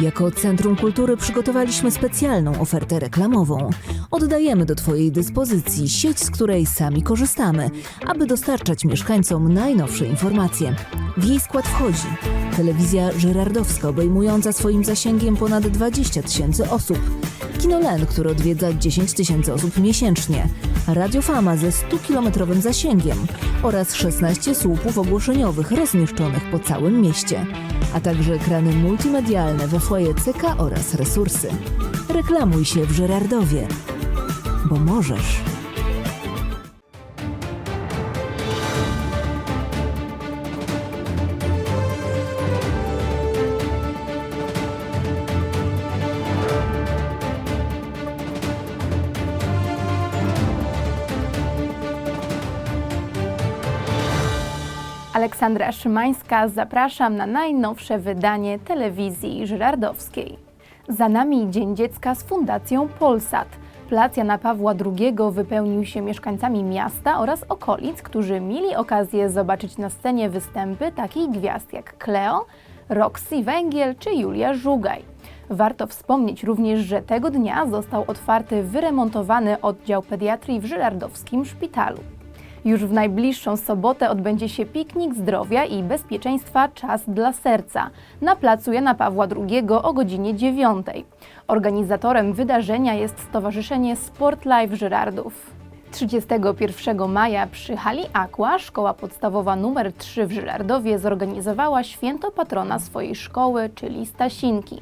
Jako Centrum Kultury przygotowaliśmy specjalną ofertę reklamową. Oddajemy do Twojej dyspozycji sieć, z której sami korzystamy, aby dostarczać mieszkańcom najnowsze informacje. W jej skład wchodzi telewizja żyrardowska obejmująca swoim zasięgiem ponad 20 tysięcy osób, Kinolen, który odwiedza 10 tysięcy osób miesięcznie, Radio Fama ze 100-kilometrowym zasięgiem oraz 16 słupów ogłoszeniowych rozmieszczonych po całym mieście, a także ekrany multimedialne we foyer CK oraz resursy. Reklamuj się w Żerardowie, bo możesz. Aleksandra Szymańska, zapraszam na najnowsze wydanie telewizji żyrardowskiej. Za nami Dzień Dziecka z Fundacją Polsat. Plac Jana Pawła II wypełnił się mieszkańcami miasta oraz okolic, którzy mieli okazję zobaczyć na scenie występy takich gwiazd jak Cleo, Roxy Węgiel czy Julia Żugaj. Warto wspomnieć również, że tego dnia został otwarty wyremontowany oddział pediatrii w Żyrardowskim Szpitalu. Już w najbliższą sobotę odbędzie się piknik zdrowia i bezpieczeństwa Czas dla Serca na placu Jana Pawła II o godzinie 9. Organizatorem wydarzenia jest Stowarzyszenie Sport Life Żyrardów. 31 maja przy hali Aqua szkoła podstawowa nr 3 w Żyrardowie zorganizowała święto patrona swojej szkoły, czyli Stasinki.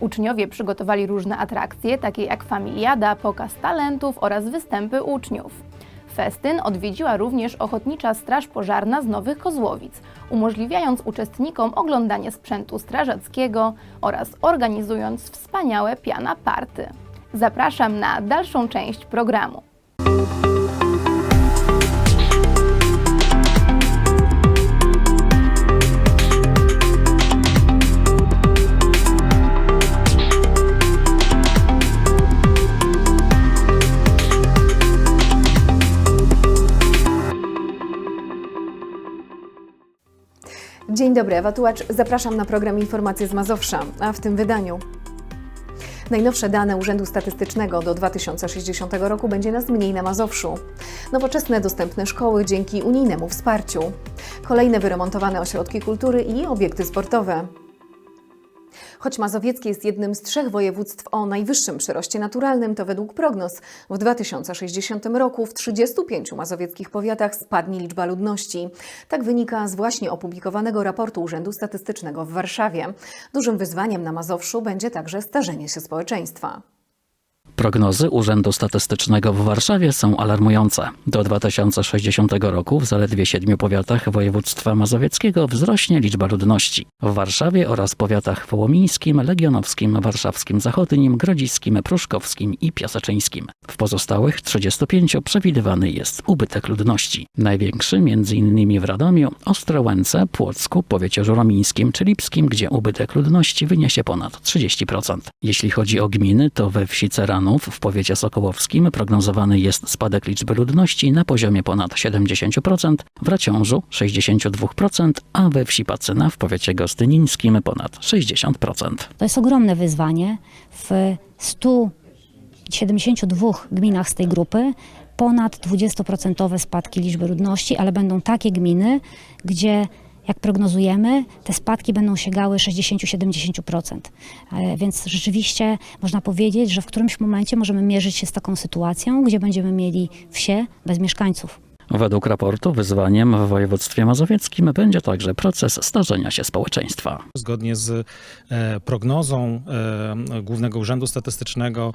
Uczniowie przygotowali różne atrakcje, takie jak familiada, pokaz talentów oraz występy uczniów. Festyn odwiedziła również Ochotnicza Straż Pożarna z Nowych Kozłowic, umożliwiając uczestnikom oglądanie sprzętu strażackiego oraz organizując wspaniałe piana party. Zapraszam na dalszą część programu. Dzień dobry, Ewa Tułacz. Zapraszam na program Informacje z Mazowsza, a w tym wydaniu Najnowsze dane Urzędu Statystycznego do 2060 roku będzie nas mniej na Mazowszu. Nowoczesne, dostępne szkoły dzięki unijnemu wsparciu. Kolejne wyremontowane ośrodki kultury i obiekty sportowe. Choć mazowieckie jest jednym z trzech województw o najwyższym przyroście naturalnym, to według prognoz w 2060 roku w 35 mazowieckich powiatach spadnie liczba ludności. Tak wynika z właśnie opublikowanego raportu Urzędu Statystycznego w Warszawie. Dużym wyzwaniem na Mazowszu będzie także starzenie się społeczeństwa. Prognozy Urzędu Statystycznego w Warszawie są alarmujące. Do 2060 roku w zaledwie siedmiu powiatach województwa mazowieckiego wzrośnie liczba ludności. W Warszawie oraz powiatach wołomińskim, legionowskim, warszawskim zachodnim, grodziskim, pruszkowskim i piaseczyńskim. W pozostałych 35 przewidywany jest ubytek ludności. Największy m.in. w Radomiu, Ostrołęce, Płocku, powiecie żuromińskim czy lipskim, gdzie ubytek ludności wyniesie ponad 30%. Jeśli chodzi o gminy, to we wsi W powiecie sokołowskim prognozowany jest spadek liczby ludności na poziomie ponad 70%, w Raciążu 62%, a we wsi Pacyna w powiecie gostynińskim ponad 60%. To jest ogromne wyzwanie. W 172 gminach z tej grupy ponad 20% spadki liczby ludności, ale będą takie gminy, gdzie jak prognozujemy, te spadki będą sięgały 60-70%. E, Więc rzeczywiście można powiedzieć, że w którymś momencie możemy mierzyć się z taką sytuacją, gdzie będziemy mieli wsie bez mieszkańców. Według raportu wyzwaniem w województwie mazowieckim będzie także proces starzenia się społeczeństwa. Zgodnie z e, prognozą e, Głównego Urzędu Statystycznego e,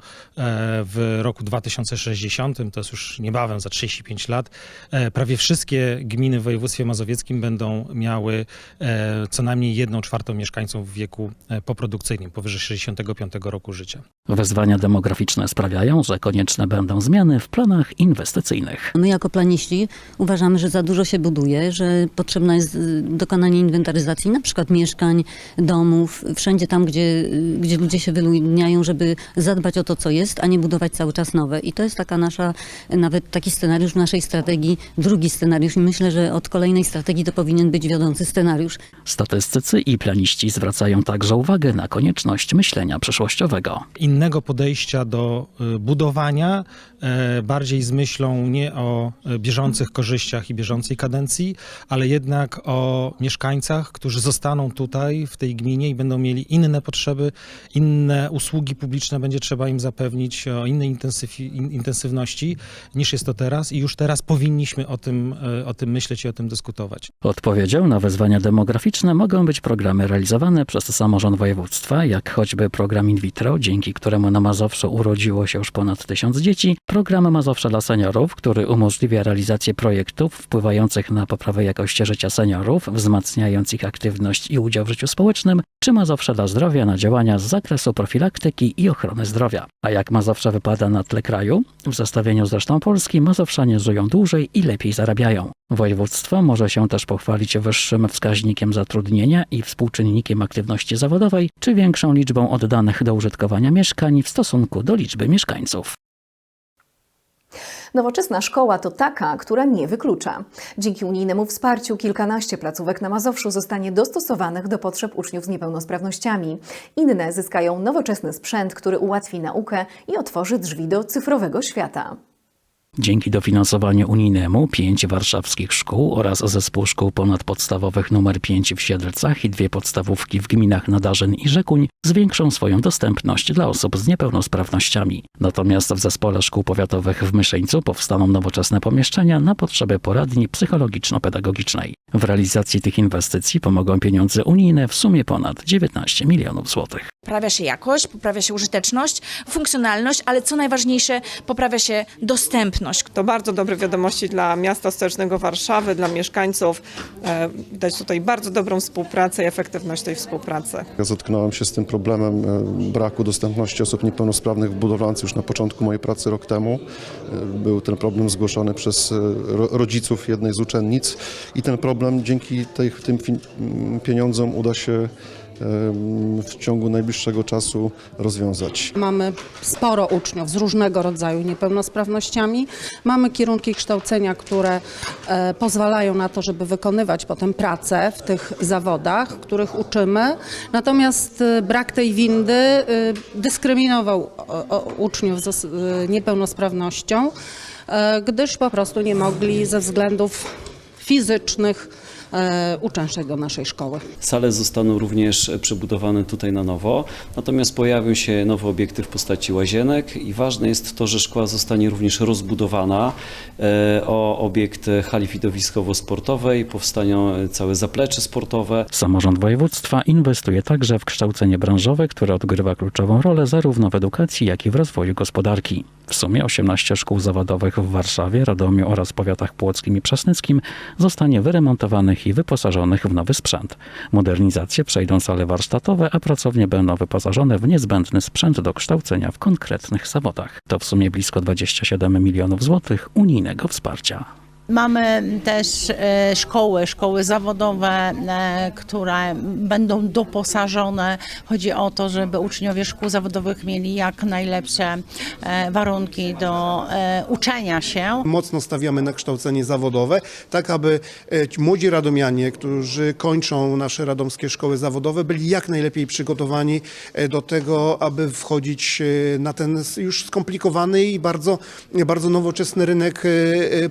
w roku 2060, to jest już niebawem, za 35 lat, prawie wszystkie gminy w województwie mazowieckim będą miały co najmniej jedną czwartą mieszkańców w wieku poprodukcyjnym, powyżej 65 roku życia. Wyzwania demograficzne sprawiają, że konieczne będą zmiany w planach inwestycyjnych. My jako planiści. Uważamy, że za dużo się buduje, że potrzebne jest y, dokonanie inwentaryzacji na przykład mieszkań, domów, wszędzie tam, gdzie, y, gdzie ludzie się wyludniają, żeby zadbać o to, co jest, a nie budować cały czas nowe. I to jest taka nasza, nawet taki scenariusz w naszej strategii, drugi scenariusz i myślę, że od kolejnej strategii to powinien być wiodący scenariusz. Statystycy i planiści zwracają także uwagę na konieczność myślenia przyszłościowego. Innego podejścia do y, budowania, e, bardziej z myślą nie o e, bieżących korzyściach i bieżącej kadencji, ale jednak o mieszkańcach, którzy zostaną tutaj w tej gminie i będą mieli inne potrzeby, inne usługi publiczne będzie trzeba im zapewnić o innej intensywności niż jest to teraz i już teraz powinniśmy o tym, e, o tym myśleć i o tym dyskutować. Odpowiedzią na wyzwania demograficzne mogą być programy realizowane przez samorząd województwa, jak choćby program in vitro, dzięki któremu na Mazowszu urodziło się już ponad tysiąc dzieci, program Mazowsze dla seniorów, który umożliwia realizację projektów wpływających na poprawę jakości życia seniorów, wzmacniając ich aktywność i udział w życiu społecznym, czy Mazowsze dla zdrowia na działania z zakresu profilaktyki i ochrony zdrowia. A jak Mazowsze wypada na tle kraju? W zestawieniu z resztą Polski Mazowszanie żyją dłużej i lepiej zarabiają. Województwo może się też pochwalić wyższym wskaźnikiem zatrudnienia i współczynnikiem aktywności zawodowej, czy większą liczbą oddanych do użytkowania mieszkań w stosunku do liczby mieszkańców. Nowoczesna szkoła to taka, która nie wyklucza. Dzięki unijnemu wsparciu kilkanaście placówek na Mazowszu zostanie dostosowanych do potrzeb uczniów z niepełnosprawnościami. Inne zyskają nowoczesny sprzęt, który ułatwi naukę i otworzy drzwi do cyfrowego świata. Dzięki dofinansowaniu unijnemu pięć warszawskich szkół oraz zespół szkół ponadpodstawowych nr 5 w Siedlcach i dwie podstawówki w gminach Nadarzyn i Rzekuń zwiększą swoją dostępność dla osób z niepełnosprawnościami. Natomiast w zespole szkół powiatowych w Myszyńcu powstaną nowoczesne pomieszczenia na potrzeby poradni psychologiczno-pedagogicznej. W realizacji tych inwestycji pomogą pieniądze unijne w sumie ponad 19 milionów złotych. Poprawia się jakość, poprawia się użyteczność, funkcjonalność, ale co najważniejsze, poprawia się dostępność. To bardzo dobre wiadomości dla miasta stołecznego Warszawy, dla mieszkańców. E, Widać tutaj bardzo dobrą współpracę i efektywność tej współpracy. Ja zetknąłem się z tym problemem e, braku dostępności osób niepełnosprawnych w budowlance już na początku mojej pracy rok temu. E, Był ten problem zgłoszony przez e, ro- rodziców jednej z uczennic i ten problem dzięki tej, tym pieniądzom uda się w ciągu najbliższego czasu rozwiązać. Mamy sporo uczniów z różnego rodzaju niepełnosprawnościami. Mamy kierunki kształcenia, które e, pozwalają na to, żeby wykonywać potem pracę w tych zawodach, których uczymy. Natomiast e, brak tej windy e, dyskryminował uczniów z os- niepełnosprawnością, gdyż po prostu nie mogli ze względów fizycznych uczęszczać do naszej szkoły. Sale zostaną również przebudowane tutaj na nowo, natomiast pojawią się nowe obiekty w postaci łazienek i ważne jest to, że szkoła zostanie również rozbudowana e, o obiekt hali widowiskowo-sportowej, powstaną e, całe zaplecze sportowe. Samorząd województwa inwestuje także w kształcenie branżowe, które odgrywa kluczową rolę zarówno w edukacji, jak i w rozwoju gospodarki. W sumie 18 szkół zawodowych w Warszawie, Radomiu oraz powiatach płockim i przasnyckim zostanie wyremontowanych i wyposażonych w nowy sprzęt. Modernizację przejdą sale warsztatowe, a pracownie będą wyposażone w niezbędny sprzęt do kształcenia w konkretnych zawodach. To w sumie blisko 27 milionów złotych unijnego wsparcia. Mamy też e, szkoły, szkoły zawodowe, e, które będą doposażone. Chodzi o to, żeby uczniowie szkół zawodowych mieli jak najlepsze e, warunki do uczenia się. Mocno stawiamy na kształcenie zawodowe, tak aby ci młodzi radomianie, którzy kończą nasze radomskie szkoły zawodowe, byli jak najlepiej przygotowani do tego, aby wchodzić na ten już skomplikowany i bardzo, bardzo nowoczesny rynek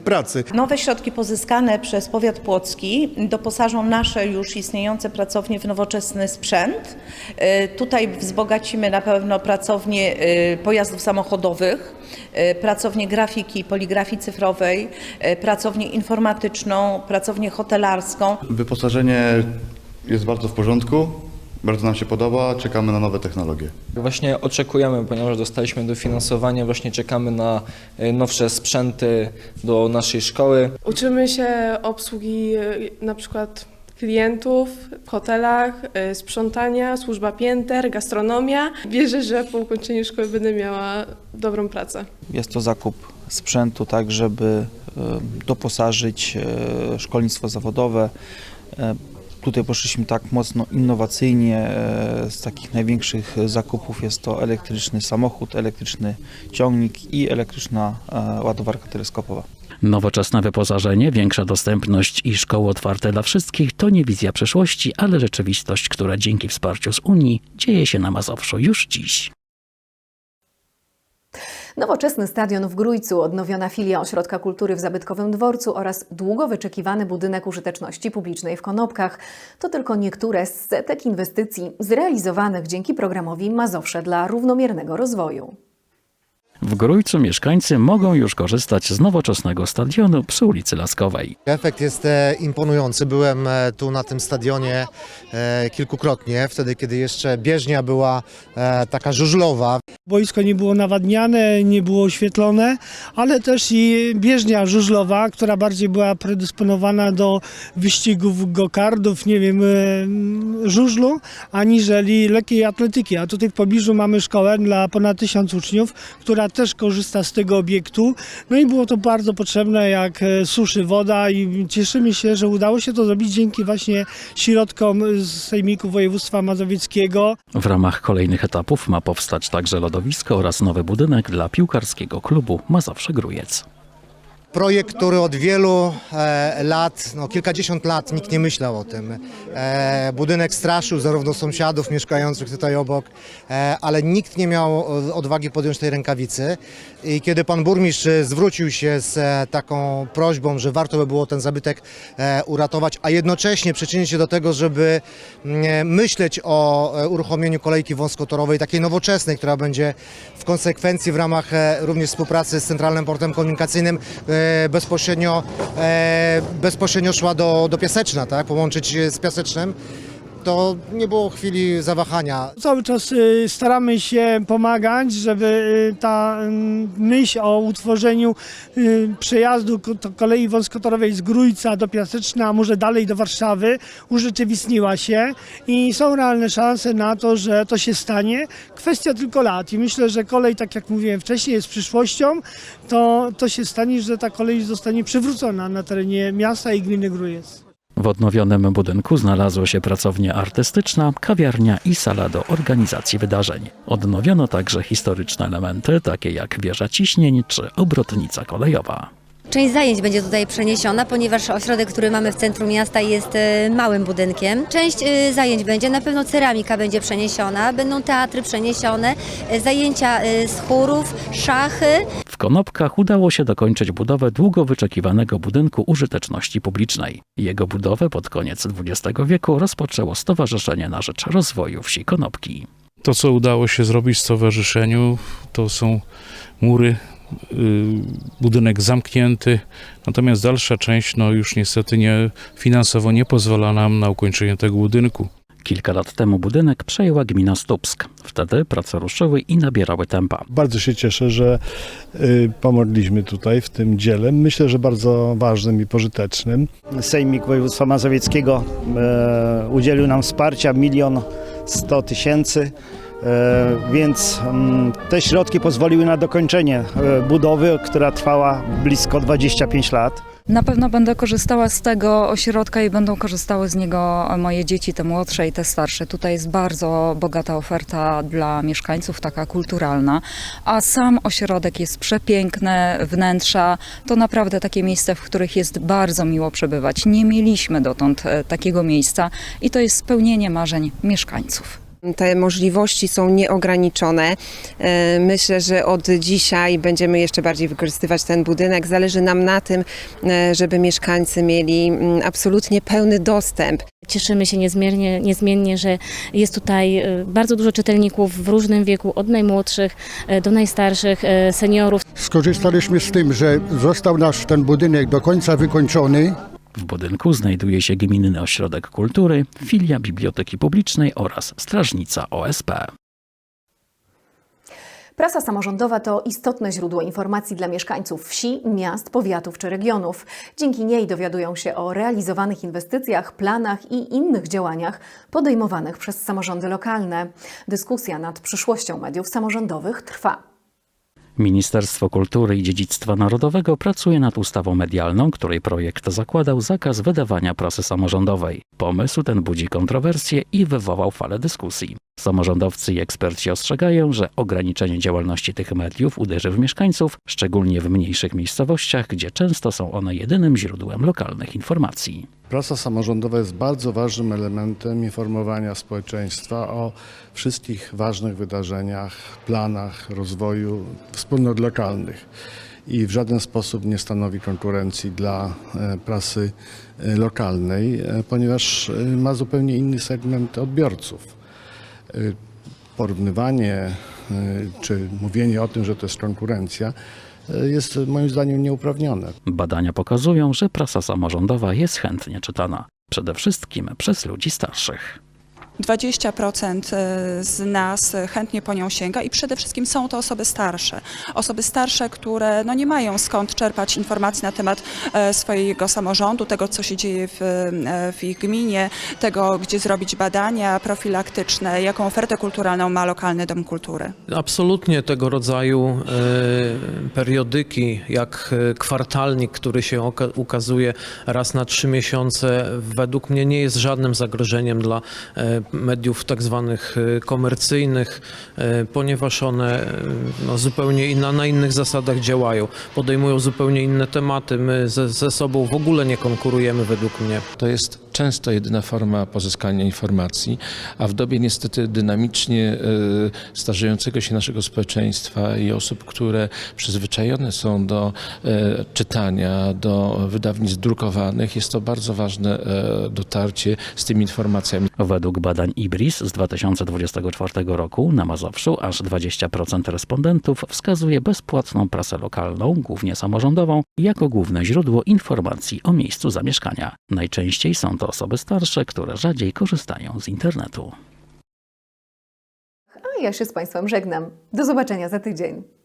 pracy. Nowe środki pozyskane przez powiat płocki doposażą nasze już istniejące pracownie w nowoczesny sprzęt. E, Tutaj wzbogacimy na pewno pracownię e, pojazdów samochodowych, e, pracownię grafiki, poligrafii cyfrowej, pracownię informatyczną, pracownię hotelarską. Wyposażenie jest bardzo w porządku, bardzo nam się podoba, czekamy na nowe technologie. Właśnie oczekujemy, ponieważ dostaliśmy dofinansowanie, właśnie czekamy na e, nowsze sprzęty do naszej szkoły. Uczymy się obsługi e, na przykład klientów w hotelach, e, sprzątania, służba pięter, gastronomia. Wierzę, że po ukończeniu szkoły będę miała dobrą pracę. Jest to zakup sprzętu tak, żeby doposażyć szkolnictwo zawodowe. Tutaj poszliśmy tak mocno innowacyjnie. e, Z takich największych zakupów jest to elektryczny samochód, elektryczny ciągnik i elektryczna e, ładowarka teleskopowa. Nowoczesne wyposażenie, większa dostępność i szkoły otwarte dla wszystkich to nie wizja przyszłości, ale rzeczywistość, która dzięki wsparciu z Unii dzieje się na Mazowszu już dziś. Nowoczesny stadion w Grójcu, odnowiona filia Ośrodka Kultury w Zabytkowym Dworcu oraz długo wyczekiwany budynek użyteczności publicznej w Konopkach to tylko niektóre z setek inwestycji zrealizowanych dzięki programowi Mazowsze dla równomiernego rozwoju. W Grójcu mieszkańcy mogą już korzystać z nowoczesnego stadionu przy ulicy Laskowej. Efekt jest e, imponujący. Byłem e, tu na tym stadionie e, kilkukrotnie, wtedy kiedy jeszcze bieżnia była taka żużlowa. Boisko nie było nawadniane, nie było oświetlone, ale też i bieżnia żużlowa, która bardziej była predysponowana do wyścigów gokardów, nie wiem, żużlu, aniżeli lekkiej atletyki. A tutaj w pobliżu mamy szkołę dla ponad tysiąc uczniów, która też korzysta z tego obiektu. No i było to bardzo potrzebne, jak e, suszy woda i cieszymy się, że udało się to zrobić dzięki właśnie środkom z Sejmiku Województwa Mazowieckiego. W ramach kolejnych etapów ma powstać także lodowisko oraz nowy budynek dla piłkarskiego klubu Mazowsze Grójec. Projekt, który od wielu e, lat, no kilkadziesiąt lat nikt nie myślał o tym. E, budynek straszył zarówno sąsiadów mieszkających tutaj obok, e, ale nikt nie miał o- odwagi podjąć tej rękawicy. I kiedy pan burmistrz e, zwrócił się z e, taką prośbą, że warto by było ten zabytek e, uratować, a jednocześnie przyczynić się do tego, żeby mm, myśleć o e, uruchomieniu kolejki wąskotorowej, takiej nowoczesnej, która będzie w konsekwencji w ramach e, również współpracy z Centralnym Portem Komunikacyjnym e, bezpośrednio, e, bezpośrednio szła do, do Piaseczna, tak? połączyć e, z Piasecznem, to nie było chwili zawahania. Cały czas y, staramy się pomagać, żeby y, ta y, myśl o utworzeniu przejazdu kolei wąskotorowej z Grójca do Piaseczna, a może dalej do Warszawy, urzeczywistniła się i są realne szanse na to, że to się stanie. Kwestia tylko lat i myślę, że kolej, tak jak mówiłem wcześniej, jest przyszłością. To, to się stanie, że ta kolej zostanie przywrócona na terenie miasta i gminy Grójec. W odnowionym budynku znalazła się pracownia artystyczna, kawiarnia i sala do organizacji wydarzeń. Odnowiono także historyczne elementy, takie jak wieża ciśnień czy obrotnica kolejowa. Część zajęć będzie tutaj przeniesiona, ponieważ ośrodek, który mamy w centrum miasta jest e, małym budynkiem. Część e, zajęć będzie, na pewno ceramika będzie przeniesiona, będą teatry przeniesione, e, zajęcia z chórów, szachy. Konopkach udało się dokończyć budowę długo wyczekiwanego budynku użyteczności publicznej. Jego budowę pod koniec XX wieku rozpoczęło Stowarzyszenie na Rzecz Rozwoju Wsi Konopki. To, co udało się zrobić stowarzyszeniu, to są mury, y, budynek zamknięty, natomiast dalsza część, no już niestety nie, finansowo nie pozwala nam na ukończenie tego budynku. Kilka lat temu budynek przejęła gmina Stupsk. Wtedy prace ruszyły i nabierały tempa. Bardzo się cieszę, że y, pomogliśmy tutaj w tym dziele. Myślę, że bardzo ważnym i pożytecznym. Sejmik Województwa Mazowieckiego e, udzielił nam wsparcia milion sto tysięcy, e, więc mm, te środki pozwoliły na dokończenie e, budowy, która trwała blisko 25 lat. Na pewno będę korzystała z tego ośrodka i będą korzystały z niego moje dzieci, te młodsze i te starsze. Tutaj jest bardzo bogata oferta dla mieszkańców, taka kulturalna, a sam ośrodek jest przepiękne, wnętrza. To naprawdę takie miejsca, w których jest bardzo miło przebywać. Nie mieliśmy dotąd e, takiego miejsca i to jest spełnienie marzeń mieszkańców. Te możliwości są nieograniczone. E, Myślę, że od dzisiaj będziemy jeszcze bardziej wykorzystywać ten budynek. Zależy nam na tym, e, żeby mieszkańcy mieli mm, absolutnie pełny dostęp. Cieszymy się niezmiernie, niezmiennie, że jest tutaj e, bardzo dużo czytelników w różnym wieku, od najmłodszych do najstarszych, seniorów. Skorzystaliśmy z tym, że został nasz ten budynek do końca wykończony. W budynku znajduje się Gminny Ośrodek Kultury, filia Biblioteki Publicznej oraz Strażnica OSP. Prasa samorządowa to istotne źródło informacji dla mieszkańców wsi, miast, powiatów czy regionów. Dzięki niej dowiadują się o realizowanych inwestycjach, planach i innych działaniach podejmowanych przez samorządy lokalne. Dyskusja nad przyszłością mediów samorządowych trwa. Ministerstwo Kultury i Dziedzictwa Narodowego pracuje nad ustawą medialną, której projekt zakładał zakaz wydawania prasy samorządowej. Pomysł ten budzi kontrowersje i wywołał falę dyskusji. Samorządowcy i eksperci ostrzegają, że ograniczenie działalności tych mediów uderzy w mieszkańców, szczególnie w mniejszych miejscowościach, gdzie często są one jedynym źródłem lokalnych informacji. Prasa samorządowa jest bardzo ważnym elementem informowania społeczeństwa o wszystkich ważnych wydarzeniach, planach rozwoju wspólnot lokalnych i w żaden sposób nie stanowi konkurencji dla e, prasy e, lokalnej, e, ponieważ ma zupełnie inny segment odbiorców. Porównywanie czy mówienie o tym, że to jest konkurencja, jest moim zdaniem nieuprawnione. Badania pokazują, że prasa samorządowa jest chętnie czytana. Przede wszystkim przez ludzi starszych. 20% z nas chętnie po nią sięga i przede wszystkim są to osoby starsze. Osoby starsze, które no nie mają skąd czerpać informacji na temat e, swojego samorządu, tego co się dzieje w, e, w ich gminie, tego gdzie zrobić badania profilaktyczne, jaką ofertę kulturalną ma lokalny dom kultury. Absolutnie tego rodzaju e, periodyki, jak e, kwartalnik, który się ukazuje raz na trzy miesiące, według mnie nie jest żadnym zagrożeniem dla e, mediów tak zwanych e, komercyjnych, e, ponieważ one e, no, zupełnie inna, na innych zasadach działają, podejmują zupełnie inne tematy. My ze, ze sobą w ogóle nie konkurujemy według mnie. To jest często jedyna forma pozyskania informacji, a w dobie niestety dynamicznie e, starzejącego się naszego społeczeństwa i osób, które przyzwyczajone są do e, czytania, do wydawnictw drukowanych, jest to bardzo ważne e, dotarcie z tymi informacjami. Według badań IBRIS z 2024 roku na Mazowszu aż 20% respondentów wskazuje bezpłatną prasę lokalną, głównie samorządową, jako główne źródło informacji o miejscu zamieszkania. Najczęściej są to osoby starsze, które rzadziej korzystają z internetu. A ja się z Państwem żegnam. Do zobaczenia za tydzień.